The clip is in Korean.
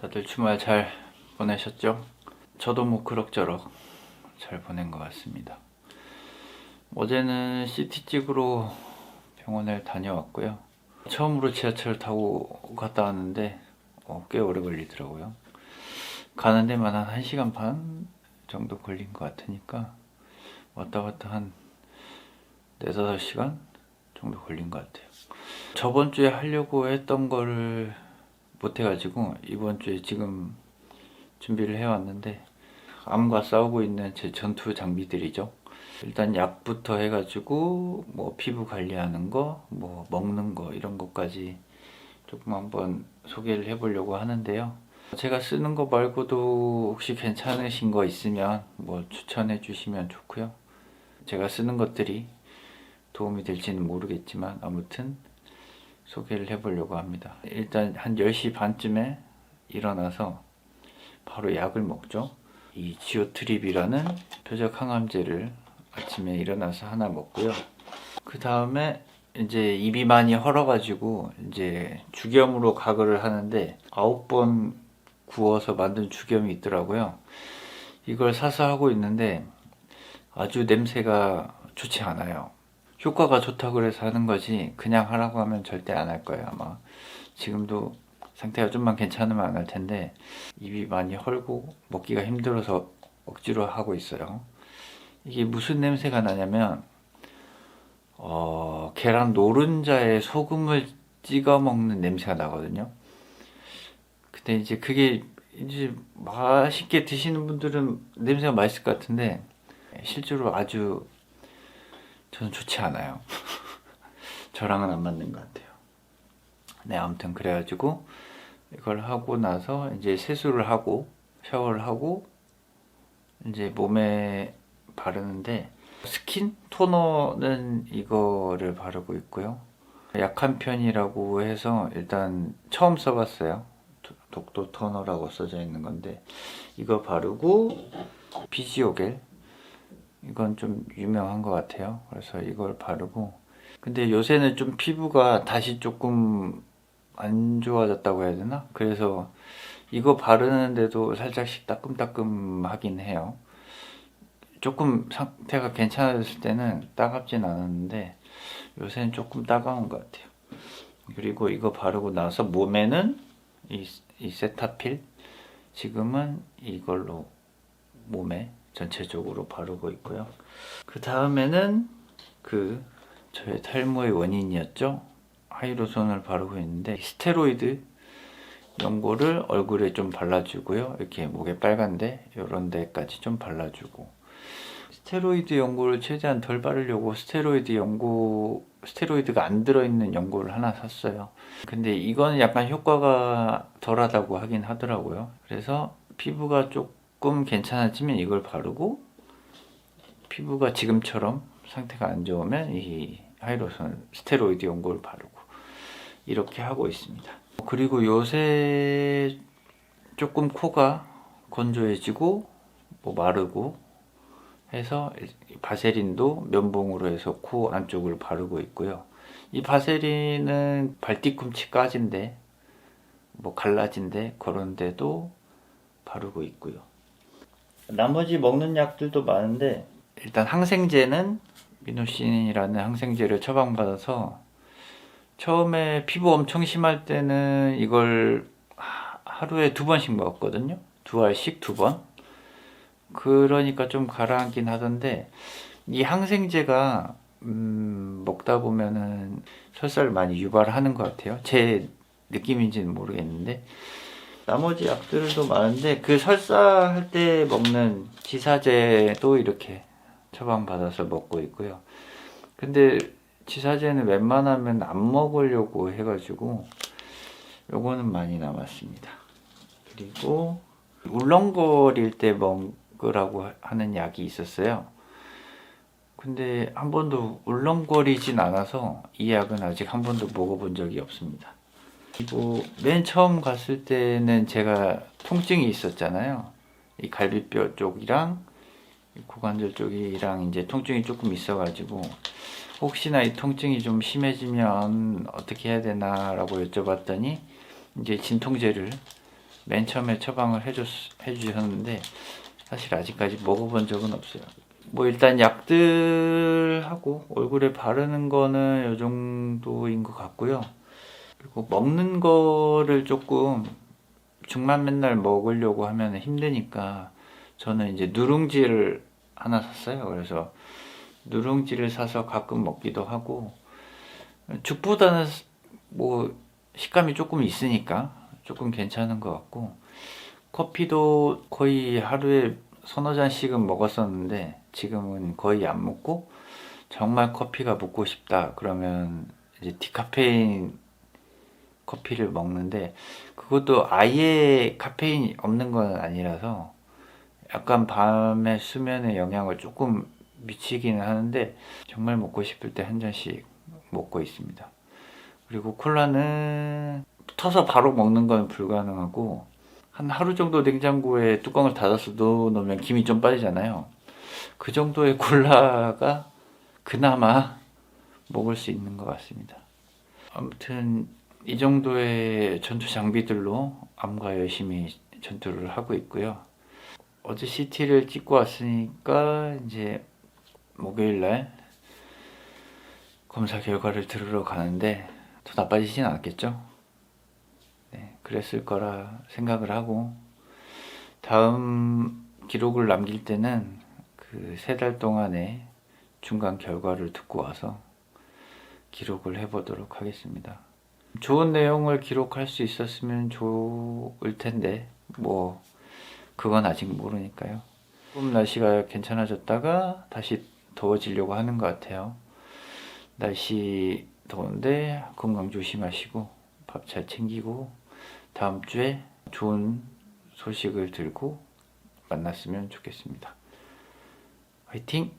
다들 주말 잘 보내셨죠? 저도 뭐 그럭저럭 잘 보낸 것 같습니다. 어제는 CT 찍으러 병원을 다녀왔고요. 처음으로 지하철 타고 갔다 왔는데 어, 꽤 오래 걸리더라고요. 가는 데만 한 1시간 반 정도 걸린 것 같으니까 왔다 갔다 한 4, 5시간 정도 걸린 것 같아요. 저번 주에 하려고 했던 거를 못 해가지고 이번 주에 지금 준비를 해왔는데 암과 싸우고 있는 제 전투 장비들이죠. 일단 약부터 해가지고 뭐 피부 관리하는 거, 뭐 먹는 거 이런 것까지 조금 한번 소개를 해보려고 하는데요. 제가 쓰는 거 말고도 혹시 괜찮으신 거 있으면 뭐 추천해 주시면 좋고요. 제가 쓰는 것들이 도움이 될지는 모르겠지만 아무튼 소개를 해보려고 합니다. 일단 한 10시 반쯤에 일어나서 바로 약을 먹죠. 이 지오트립이라는 표적 항암제를 아침에 일어나서 하나 먹고요. 그 다음에 이제 입이 많이 헐어가지고 이제 주겸으로 가글을 하는데 아홉 번 구워서 만든 주겸이 있더라고요. 이걸 사서 하고 있는데 아주 냄새가 좋지 않아요. 효과가 좋다고 그래서 하는 거지 그냥 하라고 하면 절대 안 할 거예요 아마. 지금도 상태가 좀만 괜찮으면 안 할 텐데 입이 많이 헐고 먹기가 힘들어서 억지로 하고 있어요. 이게 무슨 냄새가 나냐면 어, 계란 노른자에 소금을 찍어 먹는 냄새가 나거든요. 근데 이제 그게 이제 맛있게 드시는 분들은 냄새가 맛있을 것 같은데 실제로 아주 저는 좋지 않아요. 저랑은 안 맞는 것 같아요. 네, 아무튼 그래가지고 이걸 하고 나서 이제 세수를 하고 샤워를 하고 이제 몸에 바르는데 스킨 토너는 이거를 바르고 있고요. 약한 편이라고 해서 일단 처음 써봤어요. 도- 독도 토너라고 써져 있는 건데 이거 바르고 비지오겔 이건 좀 유명한 것 같아요. 그래서 이걸 바르고 근데 요새는 좀 피부가 다시 조금 안 좋아졌다고 해야 되나? 그래서 이거 바르는데도 살짝씩 따끔따끔 하긴 해요. 조금 상태가 괜찮았을 때는 따갑진 않았는데 요새는 조금 따가운 것 같아요. 그리고 이거 바르고 나서 몸에는 이, 이 세타필 지금은 이걸로 몸에 전체적으로 바르고 있고요. 그 다음에는 그 저의 탈모의 원인이었죠. 하이로선을 바르고 있는데 스테로이드 연고를 얼굴에 좀 발라주고요. 이렇게 목에 빨간데 이런 데까지 좀 발라주고 스테로이드 연고를 최대한 덜 바르려고 스테로이드 연고 스테로이드가 안 들어있는 연고를 하나 샀어요. 근데 이건 약간 효과가 덜하다고 하긴 하더라고요. 그래서 피부가 조금 괜찮아지면 이걸 바르고 피부가 지금처럼 상태가 안 좋으면 이 하이로선 스테로이드 연고를 바르고 이렇게 하고 있습니다. 그리고 요새 조금 코가 건조해지고 뭐 마르고 해서 바세린도 면봉으로 해서 코 안쪽을 바르고 있고요. 이 바세린은 발뒤꿈치까지인데 뭐 갈라진데 그런데도 바르고 있고요. 나머지 먹는 약들도 많은데 일단 항생제는 미노신이라는 항생제를 처방받아서 처음에 피부 엄청 심할 때는 이걸 하- 하루에 두 번씩 먹었거든요. 두 알씩 두 번. 그러니까 좀 가라앉긴 하던데 이 항생제가 음, 먹다 보면은 설사를 많이 유발하는 것 같아요. 제 느낌인지는 모르겠는데 나머지 약들도 많은데 그 설사할 때 먹는 지사제도 이렇게 처방받아서 먹고 있고요. 근데 지사제는 웬만하면 안 먹으려고 해가지고 요거는 많이 남았습니다. 그리고 울렁거릴 때 먹으라고 하는 약이 있었어요. 근데 한 번도 울렁거리진 않아서 이 약은 아직 한 번도 먹어본 적이 없습니다. 그리고 맨 처음 갔을 때는 제가 통증이 있었잖아요. 이 갈비뼈 쪽이랑 이 고관절 쪽이랑 이제 통증이 조금 있어가지고 혹시나 이 통증이 좀 심해지면 어떻게 해야 되나라고 여쭤봤더니 이제 진통제를 맨 처음에 처방을 해줬, 해주셨는데 사실 아직까지 먹어본 적은 없어요. 뭐 일단 약들하고 얼굴에 바르는 거는 이 정도인 것 같고요. 그리고 먹는 거를 조금 죽만 맨날 먹으려고 하면 힘드니까 저는 이제 누룽지를 하나 샀어요. 그래서 누룽지를 사서 가끔 먹기도 하고 죽보다는 뭐 식감이 조금 있으니까 조금 괜찮은 것 같고 커피도 거의 하루에 서너 잔씩은 먹었었는데 지금은 거의 안 먹고 정말 커피가 먹고 싶다 그러면 이제 디카페인 커피를 먹는데 그것도 아예 카페인이 없는 건 아니라서 약간 밤에 수면에 영향을 조금 미치기는 하는데 정말 먹고 싶을 때 한 잔씩 먹고 있습니다. 그리고 콜라는 터서 바로 먹는 건 불가능하고 한 하루 정도 냉장고에 뚜껑을 닫아서 넣어 놓으면 김이 좀 빠지잖아요. 그 정도의 콜라가 그나마 먹을 수 있는 것 같습니다. 아무튼 이 정도의 전투 장비들로 암과 열심히 전투를 하고 있고요. 어제 CT를 찍고 왔으니까 이제 목요일 날 검사 결과를 들으러 가는데 더 나빠지진 않았겠죠? 네, 그랬을 거라 생각을 하고 다음 기록을 남길 때는 그 세 달 동안의 중간 결과를 듣고 와서 기록을 해보도록 하겠습니다. 좋은 내용을 기록할 수 있었으면 좋을 텐데 뭐 그건 아직 모르니까요. 조금 날씨가 괜찮아졌다가 다시 더워지려고 하는 것 같아요. 날씨 더운데 건강 조심하시고 밥 잘 챙기고 다음 주에 좋은 소식을 들고 만났으면 좋겠습니다. 화이팅!